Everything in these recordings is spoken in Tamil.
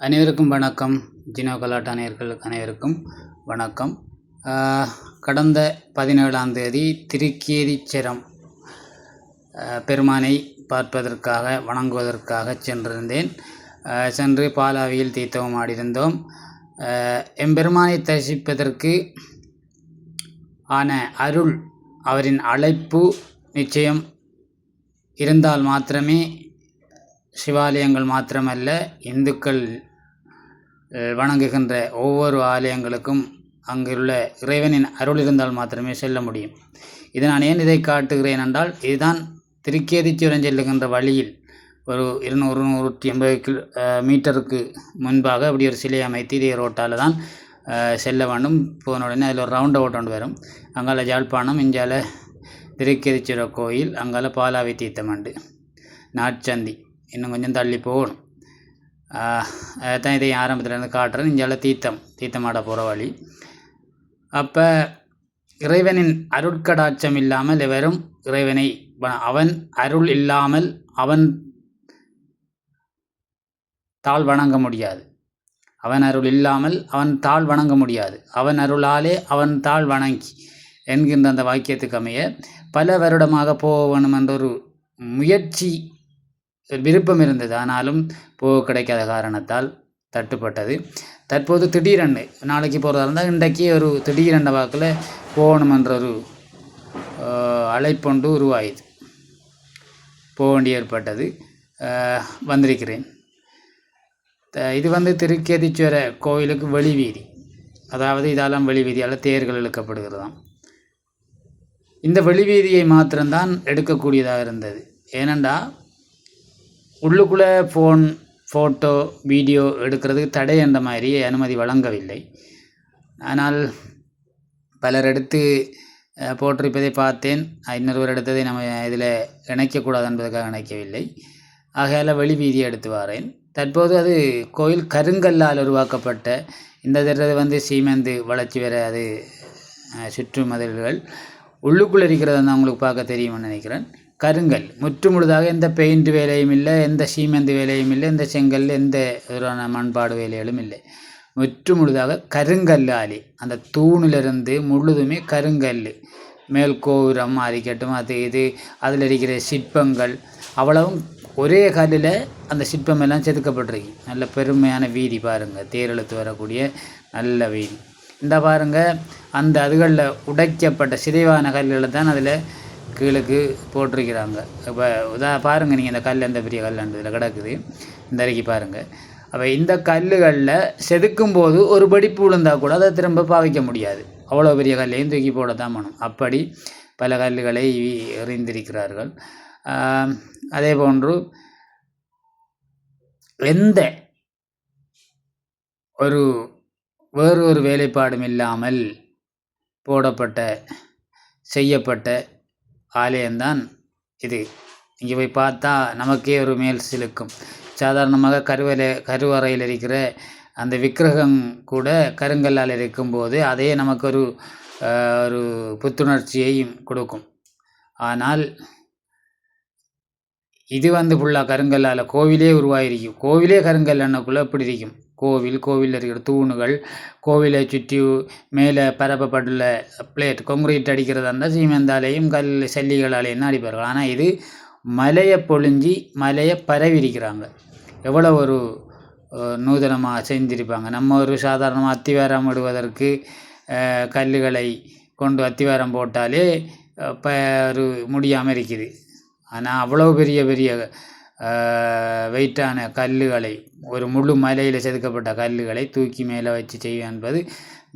அனைவருக்கும் வணக்கம். ஜினோ கலாட்டா நேயர்களுக்கு அனைவருக்கும் வணக்கம். கடந்த பதினேழாம் தேதி திருக்கேதீச்சரம் பெருமானை பார்ப்பதற்காக வணங்குவதற்காக சென்றிருந்தேன். சென்று பாலாவியில் தீர்த்தவம் ஆடியிருந்தோம். எம்பெருமானை தரிசிப்பதற்கு ஆன அருள் அவரின் அழைப்பு நிச்சயம் இருந்தால் மாத்திரமே சிவாலயங்கள் மாத்திரமல்ல இந்துக்கள் வணங்குகின்ற ஒவ்வொரு ஆலயங்களுக்கும் அங்குள்ள இறைவனின் அருள் இருந்தால் மாத்திரமே செல்ல முடியும். இது நான் ஏன் இதை காட்டுகிறேன் என்றால் இதுதான் திருக்கேதீச்சுரம் செல்லுகின்ற வழியில் ஒரு இருநூறு நூற்றி எண்பது கிலோ மீட்டருக்கு முன்பாக அப்படி ஒரு சிலை அமைத்து இதே ரோட்டால் தான் செல்ல வேண்டும். போன உடனே அதில் ஒரு ரவுண்ட் அவுட் ஒன்று வரும். அங்கால ஜாழ்ப்பாணம் இஞ்சால திருக்கேதீச்சுர கோயில் அங்கால பாலாவி தீர்த்தமண்டு நாட்சந்தி. இன்னும் கொஞ்சம் தள்ளி போகணும் ஆஹ் அதான் இதை ஆரம்பத்துலேருந்து காட்டுறேன். இங்கே தீர்த்தம் தீர்த்தமாட போகிற வழி. அப்போ இறைவனின் அருட்கடாட்சம் இல்லாமல் வெறும் இறைவனை வ- அவன் அருள் இல்லாமல் அவன் தாழ் வணங்க முடியாது. அவன் அருள் இல்லாமல் அவன் தாழ் வணங்க முடியாது. அவன் அருளாலே அவன் தாழ் வணங்கி என்கின்ற அந்த வாக்கியத்துக்கு அமைய பல வருடமாக போக என்ற ஒரு முயற்சி விருப்பம் இருந்தது. ஆனாலும் போக கிடைக்காத காரணத்தால் தட்டுப்பட்டது. தற்போது திடீரென்று நாளைக்கு போகிறதா இருந்தால் இன்றைக்கு ஒரு திடீரென்ற வாக்கில் போகணுமென்ற ஒரு ஆஹ், அழைப்பொண்டு உருவாயுது. போக வேண்டி ஏற்பட்டது. வந்திருக்கிறேன். இது வந்து திருக்கேதீஸ்வர கோயிலுக்கு வெளிவீதி அதாவது இதெல்லாம் வெளிவீதியால் தேர்கள் இழுக்கப்படுகிறதாம். இந்த வெளிவீதியை மாத்திரம்தான் எடுக்கக்கூடியதாக இருந்தது. ஏனென்றால் உள்ளுக்குள்ளே ஃபோன் ஃபோட்டோ வீடியோ எடுக்கிறதுக்கு தடை என்ற மாதிரி அனுமதி வழங்கவில்லை. ஆனால் பலர் எடுத்து போட்டிருப்பதை பார்த்தேன். இன்னொருவர் எடுத்ததை நம்ம இதில் இணைக்கக்கூடாது என்பதற்காக இணைக்கவில்லை. ஆகையால் வெளி வீதியை எடுத்து வாரேன். தற்போது அது கோயில் கருங்கல்லால் உருவாக்கப்பட்ட இந்த தடவை வந்து சீமெந்து வளர்ச்சி வர அது சுற்று மதில்கள் உள்ளுக்குள்ளே இருக்கிறது வந்து அவங்களுக்கு பார்க்க தெரியும்னு நினைக்கிறேன். கருங்கல். முற்றுமுழுதாக எந்த பெயிண்ட் வேலையும் இல்லை எந்த சீமெந்து வேலையும் இல்லை எந்த செங்கல் எந்த விதமான மண்பாடு வேலைகளும் இல்லை. முற்றுமுழுதாக கருங்கல்லாலே அந்த தூணிலிருந்து முழுதுமே கருங்கல். மேல் கோபுரம் அரிக்கட்டும் அது இது. அதில் இருக்கிற சிற்பங்கள். அவ்வளவும் ஒரே கல்லில் அந்த சிற்பம் எல்லாம் செதுக்கப்பட்டிருக்கு. நல்ல பெருமையான வீதி பாருங்கள் தேரெழுத்து வரக்கூடிய நல்ல வீதி. இந்த பாருங்கள் அந்த அதுகளில் உடைக்கப்பட்ட சிதைவான கல்லில் தான் அதில் கீழுக்கு போட்டிருக்கிறாங்க. இப்போ உதா பாருங்கள் நீங்கள் இந்த கல் எந்த பெரிய கல் இதில் கிடக்குது. இந்த அருகே பாருங்கள் அப்போ இந்த கல்லுகளில் செதுக்கும் போது ஒரு படிப்பு விழுந்தால் கூட அதை திரும்ப பாவிக்க முடியாது. அவ்வளோ பெரிய கல்லையும் தூக்கி போட தான் வேணும். அப்படி பல கல்லுகளை எறிந்திருக்கிறார்கள். அதே போன்று எந்த ஒரு வேறு ஒரு வேலைப்பாடும் இல்லாமல் போடப்பட்ட செய்யப்பட்ட ஆலயம்தான் இது. இங்கே போய் பார்த்தா நமக்கே ஒரு மேல் சிலுக்கும். சாதாரணமாக கருவறை கருவறையில் இருக்கிற அந்த விக்கிரகம் கூட கருங்கல்லால் இருக்கும்போது அதே நமக்கு ஒரு ஒரு புத்துணர்ச்சியையும் கொடுக்கும். ஆனால் இது வந்து ஃபுல்லாக கருங்கல்லால் கோவிலே உருவாகிருக்கும் கோவிலே கருங்கல் அண்ணக்குள்ளே இப்படி இருக்கும். கோவில் கோவிலில் இருக்கிற தூணுகள் கோவிலை சுற்றி மேலே பரப்பப்பட்டுள்ள பிளேட் கொங்கிரீட் அடிக்கிறதா இருந்தால் சீமெந்தாலேயும் கல் செல்லிகளாலேயும் தான் அடிப்பார்கள். ஆனால் இது மலையை பொழிஞ்சி மலையை பரவி இருக்கிறாங்க எவ்வளோ ஒரு நூதனமாக செஞ்சிருப்பாங்க. நம்ம ஒரு சாதாரணமாக அத்திவாரம் விடுவதற்கு கல்லுகளை கொண்டு அத்திவாரம் போட்டாலே அஹ், ஒரு முடியாமல் இருக்குது. ஆனால் அவ்வளோ பெரிய பெரிய வெயிட்டான கல்லுகளை ஒரு முழு மலையில் செதுக்கப்பட்ட கல்லுகளை தூக்கி மேலே வச்சு செய்வது என்பது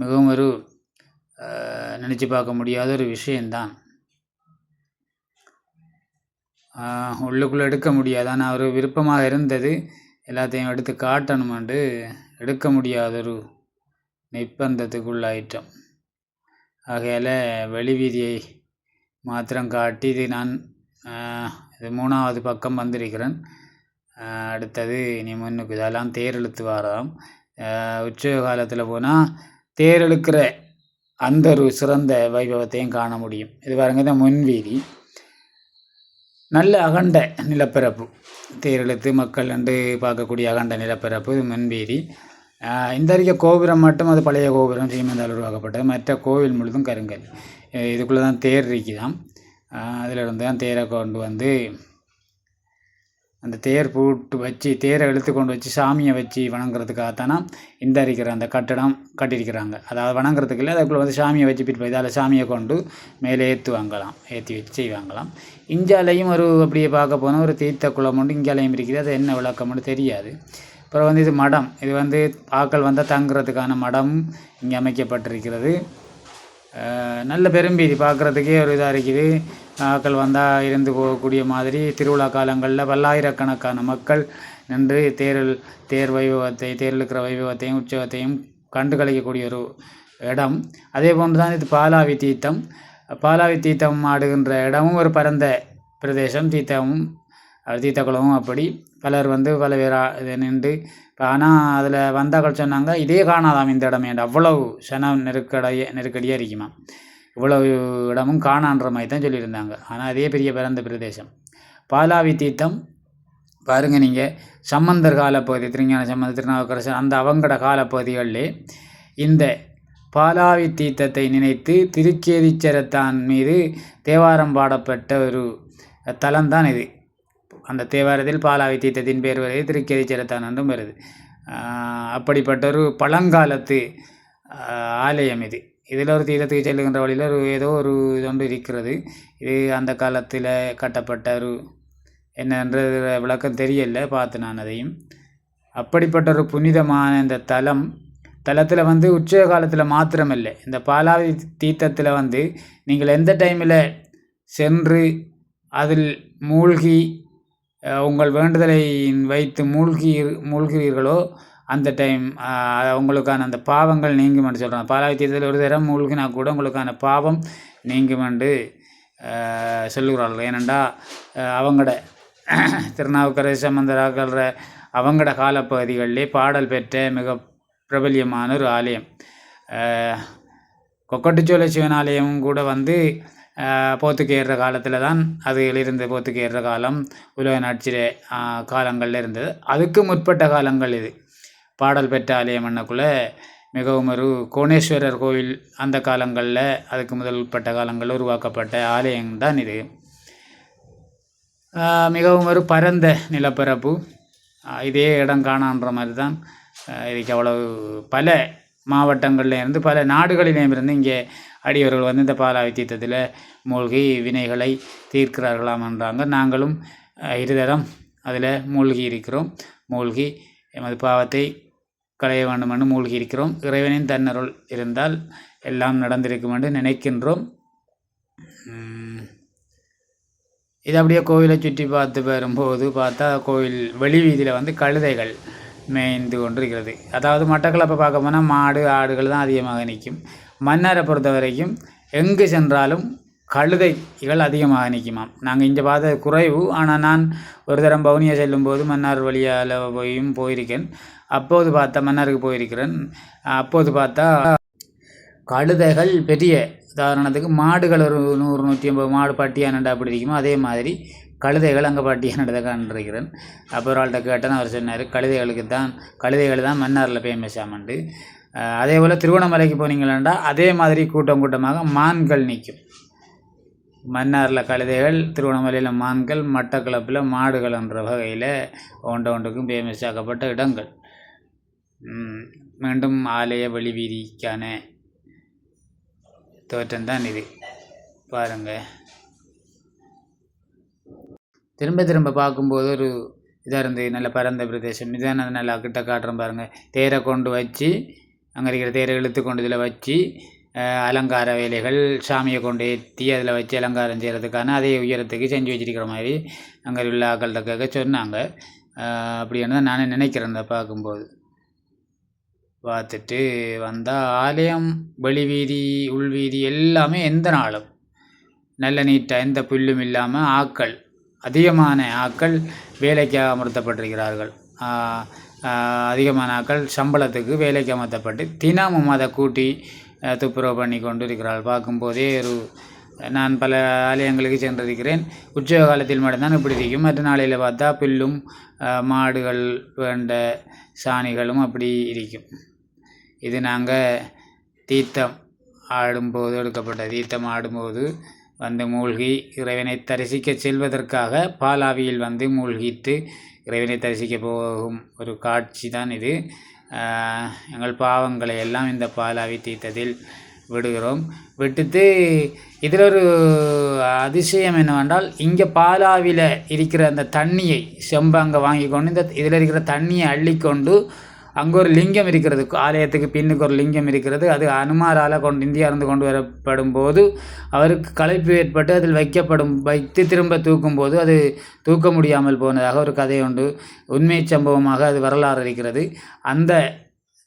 மிகவும் ஒரு நினச்சி பார்க்க முடியாத ஒரு விஷயந்தான் உள்ளுக்குள்ளே எடுக்க முடியாது. ஆனால் ஒரு விருப்பமாக இருந்தது. எல்லாத்தையும் எடுத்து காட்டணுமென்று எடுக்க முடியாத ஒரு நிர்பந்தத்துக்குள்ளாயிட்டோம். ஆகையால் வெளி வீதியை மாத்திரம் காட்டி இது நான் இது மூணாவது பக்கம் வந்திருக்கிறேன். அடுத்தது இனி முன்னுக்கு இதெல்லாம் தேர் இழுத்து வாரம் உற்சவ காலத்தில் போனால் தேர் இழுக்கிற அந்த ஒரு சிறந்த வைபவத்தையும் காண முடியும். இது பாருங்க தான் முன்வீதி. நல்ல அகண்ட நிலப்பரப்பு. தேரெழுத்து மக்கள் என்று பார்க்கக்கூடிய அகண்ட நிலப்பரப்பு இது முன்வீதி. இந்த அறிக்க கோபுரம் மட்டும் அது பழைய கோபுரம் சீமந்தால் உருவாக்கப்பட்டது. மற்ற கோவில் முழுதும் கருங்கல். இதுக்குள்ளே தான் தேர் இருக்குதான் அதிலிருந்து தான் தேரை கொண்டு வந்து அந்த தேர் பூட்டு வச்சு தேரை இழுத்து கொண்டு வச்சு சாமியை வச்சு வணங்குறதுக்காகத்தானா இந்த இருக்கிற அந்த கட்டடம் கட்டியிருக்கிறாங்க. அதாவது வணங்குறதுக்கு இல்லை அதுக்குள்ளே வந்து சாமியை வச்சு பிற்பு இதால் சாமியை கொண்டு மேலே ஏற்றுவாங்களாம் ஏற்றி வச்சு செய்வாங்களாம். இஞ்சாலையும் ஒரு அப்படியே பார்க்க போனால் ஒரு தீர்த்த குளம் உண்டு இங்காலையும் இருக்குது. அது என்ன விளக்கம்னு தெரியாது. அப்புறம் வந்து இது மடம். இது வந்து ஆக்கள் வந்தால் தங்குறதுக்கான மடம் இங்கே அமைக்கப்பட்டிருக்கிறது. நல்ல பெரும்பீதி பார்க்குறதுக்கே ஒரு இதாக இருக்குது. ஆக்கள் வந்தால் இருந்து போகக்கூடிய மாதிரி திருவிழா காலங்களில் பல்லாயிரக்கணக்கான மக்கள் நின்று தேரில் தேர் வைபவத்தை தேரில் இருக்கிற வைபவத்தையும் உற்சவத்தையும் கண்டு கழிக்கக்கூடிய ஒரு இடம். அதே போன்று தான் இது பாலாவி தீர்த்தம். பாலாவி தீர்த்தம் ஆடுகின்ற இடமும் ஒரு பரந்த பிரதேசம். தீர்த்தமும் தீர்த்தக்குளமும் அப்படி. பலர் வந்து பல இது நின்று. ஆனால் அதில் வந்தாக்கள் சொன்னாங்க இதே காணாதாம் இந்த இடமே. அவ்வளவு சனம் நெருக்கடைய நெருக்கடியாக இருக்குமா? இவ்வளவு இடமும் காணான்ற மாதிரி தான் சொல்லியிருந்தாங்க. ஆனால் அதே பெரிய பிறந்த பிரதேசம். பாலாவி தீர்த்தம் பாருங்கள் நீங்கள் சம்பந்தர் காலப்பகுதி திருஞான சம்பந்த திருநாவுக்கரசர் அந்த அவங்கட காலப்பகுதிகளிலே இந்த பாலாவி தீர்த்தத்தை நினைத்து திருக்கேதீச்சரத்தான் மீது தேவாரம் பாடப்பட்ட ஒரு தலம்தான் இது. அந்த தேவாரத்தில் பாலாவி தீர்த்தத்தின் பேர் வருது திருக்கேதி என்றும் வருது. அப்படிப்பட்ட ஒரு பழங்காலத்து ஆலயம் இது. இதில் ஒரு தீர்த்தத்துக்கு செல்லுகின்ற வழியில் ஒரு ஏதோ ஒரு இது ஒன்று இருக்கிறது. இது அந்த காலத்தில் கட்டப்பட்ட ஒரு என்னன்ற விளக்கம் தெரியல. பார்த்து நான் அதையும். அப்படிப்பட்ட ஒரு புனிதமான இந்த தலம் தலத்தில் வந்து உற்சவ காலத்தில் மாத்திரமில்லை. இந்த பாலாவி தீர்த்தத்தில் வந்து நீங்கள் எந்த டைமில் சென்று அதில் மூழ்கி உங்கள் வேண்டுதலை வைத்து மூழ்கி மூழ்கிறீர்களோ அந்த டைம் உங்களுக்கான அந்த பாவங்கள் நீங்கும் என்று சொல்கிறாங்க பாலாவி தீர்த்தத்தில் ஒரு தரம் மூழ்கினா கூட உங்களுக்கான பாவம் நீங்கும் என்று சொல்லுகிறார்கள். ஏனெண்டா அவங்களோட திருநாவுக்கரசு சம்பந்தராக்கிற அவங்களோட காலப்பகுதிகளிலே பாடல் பெற்ற மிக பிரபல்யமான ஒரு ஆலயம். கொக்கட்டுச்சோலை சிவன் ஆலயமும் கூட வந்து போத்துக்கு ஏறுற காலத்தில் தான் அது போத்துக்கு ஏறுற காலம் உலக நாட்சிய காலங்களில் இருந்தது. அதுக்கு முற்பட்ட காலங்கள் இது. பாடல் பெற்ற ஆலயம் என்னக்குள்ளே மிகவும் ஒரு கோணேஸ்வரர் கோவில் அந்த காலங்களில் அதுக்கு முதல்பட்ட காலங்களில் உருவாக்கப்பட்ட ஆலயம்தான் இது. மிகவும் ஒரு பரந்த நிலப்பரப்பு. இதே இடம் காணான்ற மாதிரி தான் இதுக்கு அவ்வளவு பல மாவட்டங்கள்லேருந்து பல நாடுகளிலேயும் இருந்து இங்கே அடியவர்கள் வந்து இந்த பாலாவி தீர்த்தத்தில் மூழ்கி வினைகளை தீர்க்கிறார்களாம் என்றாங்க. நாங்களும் இருதரம் அதில் மூழ்கி இருக்கிறோம். மூழ்கி எமது பாவத்தை களைய வேண்டும் என்று மூழ்கி இருக்கிறோம். இறைவனின் தன்னருள் இருந்தால் எல்லாம் நடந்திருக்கும் என்று நினைக்கின்றோம். இது அப்படியே கோவிலை சுற்றி பார்த்து வரும்போது பார்த்தா கோவில் வெளி வீதியில் வந்து கழுதைகள் மேய்ந்து கொண்டிருக்கிறது. அதாவது மட்டக்களப்பை பார்க்க போனால் மாடு ஆடுகள் தான் அதிகமாக நிற்கும். மன்னரை பொறுத்த வரைக்கும் எங்கு சென்றாலும் கழுதைகள் அதிகமாக நிற்குமாம். நாங்கள் இங்கே பார்த்தது குறைவு. ஆனால் நான் ஒரு தரம் பவுனியா செல்லும்போது மன்னார் வழியால் போயும் போயிருக்கேன். அப்போது பார்த்தா மன்னாருக்கு போயிருக்கிறேன். அப்போது பார்த்தா கழுதைகள் பெரிய உதாரணத்துக்கு மாடுகள் ஒரு நூறு நூற்றி ஐம்பது மாடு பட்டியானண்டா அப்படி இருக்குமோ அதே மாதிரி கழுதைகள் அங்கே பட்டியானதை கண்டிருக்கிறேன் அப்போ ஆள்கிட்ட கேட்டேன்னு அவர் சொன்னார் கழுதைகளுக்கு தான் கழுதைகள் தான் மன்னாரில் ஃபேமஸ் ஆமண்டு. அதே போல் திருவண்ணாமலைக்கு போனீங்களாண்டா அதே மாதிரி கூட்டம் கூட்டமாக மான்கள் நிற்கும். மன்னாரில் கழுதைகள் திருவண்ணாமலையில் மான்கள் மட்டக்களப்பில் மாடுகள் என்ற வகையில் ஒன்று ஒன்றுக்கும் ஃபேமஸ் ஆக்கப்பட்ட இடங்கள் மீண்டும் ஆலய வெளிவீதிக்கான தோற்றம்தான் இது. பாருங்கள் திரும்ப திரும்ப பார்க்கும்போது ஒரு இதாக இருந்தது. நல்ல பரந்த பிரதேசம். இதான் நல்லா கிட்ட காட்டுறேன் பாருங்கள் தேரை கொண்டு வச்சு அங்கே இருக்கிற தேரை இழுத்து கொண்டு இதில் வச்சு அலங்கார வேலைகள் சாமியை கொண்டு ஏற்றி அதில் வச்சு அலங்காரம் செய்கிறதுக்கான அதே உயரத்துக்கு செஞ்சு வச்சிருக்கிற மாதிரி அங்கே உள்ள ஆக்கள்கிட்ட கேட்க சொன்னாங்க. அப்படின்னு தான் நானே நினைக்கிறேன் அதை பார்க்கும்போது. பார்த்துட்டு வந்தால் ஆலயம் வெளிவீதி உள்வீதி எல்லாமே எந்த நாளும். நல்ல நீட்டாக எந்த புல்லும் இல்லாமல் ஆக்கள் அதிகமான ஆக்கள் வேலைக்காக அமர்த்தப்பட்டிருக்கிறார்கள். அதிகமான ஆக்கள் சம்பளத்துக்கு வேலைக்கு அமர்த்தப்பட்டு தினமும் அதை கூட்டி துப்புரவு பண்ணி கொண்டு இருக்கிறாள் பார்க்கும்போதே ஒரு நான் பல ஆலயங்களுக்கு சென்றிருக்கிறேன். உற்சவ காலத்தில் மட்டும்தான் இப்படி இருக்கும் மற்ற நாளையில் பார்த்தா புல்லும் மாடுகள் வேண்ட சாணிகளும் அப்படி இருக்கும். இது நாங்கள் தீர்த்தம் ஆடும்போது எடுக்கப்பட்ட தீர்த்தம் ஆடும்போது வந்து மூழ்கி இறைவனை தரிசிக்க செல்வதற்காக பாலாவியில் வந்து மூழ்கித்து இறைவனை தரிசிக்க போகும் ஒரு காட்சி தான் இது எங்கள் பாவங்களை எல்லாம் இந்த பாலாவி தீர்த்தத்தில் விடுகிறோம். விட்டுட்டு இதில் ஒரு அதிசயம் என்னவென்றால் இங்கே பாலாவியில் இருக்கிற அந்த தண்ணியை செம்பு அங்கே வாங்கி கொண்டு இந்த இதில் இருக்கிற தண்ணியை அள்ளிக்கொண்டு அங்கே ஒரு லிங்கம் இருக்கிறது. ஆலயத்துக்கு பின்னுக்கு ஒரு லிங்கம் இருக்கிறது. அது அனுமாரால் கொண்டு இந்தியாவிலிருந்து கொண்டு வரப்படும் போது அவருக்கு களைப்பு ஏற்பட்டு அதில் வைக்கப்படும் வைத்து திரும்ப தூக்கும்போது அது தூக்க முடியாமல் போனதாக ஒரு கதை உண்டு. உண்மை சம்பவமாக அது வரலாறு இருக்கிறது. அந்த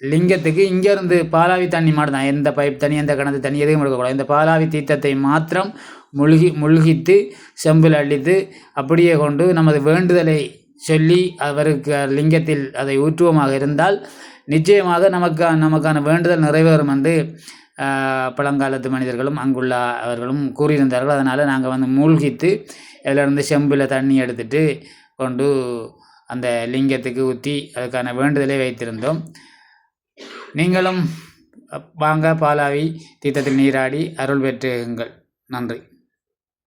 லிங்கத்துக்கு இங்கேருந்து பாலாவி தண்ணி மட்டும் தான் எந்த பைப் தண்ணி எந்த கிணத்து தண்ணி எதுவும் எடுக்கக்கூடாது. இந்த பாலாவி தீர்த்தத்தை மாத்திரம் முழுகி முழுகித்து செம்பில் அள்ளித்து அப்படியே கொண்டு நமது வேண்டுதலை சொல்லி அவருக்கு லிங்கத்தில் அதை ஊற்றுவோமாக இருந்தால் நிச்சயமாக நமக்கு நமக்கான வேண்டுதல் நிறைவேறும் என்று பழங்காலத்து மனிதர்களும் அங்குள்ள அவர்களும் கூறியிருந்தார்கள். அதனால் நாங்கள் வந்து மூழ்கித்து இதிலிருந்து செம்பில் தண்ணி எடுத்துட்டு கொண்டு அந்த லிங்கத்துக்கு ஊற்றி அதுக்கான வேண்டுதலை வைத்திருந்தோம். நீங்களும் வாங்க பாலாவி தீர்த்தத்தில் நீராடி அருள் பெற்றுங்கள். நன்றி.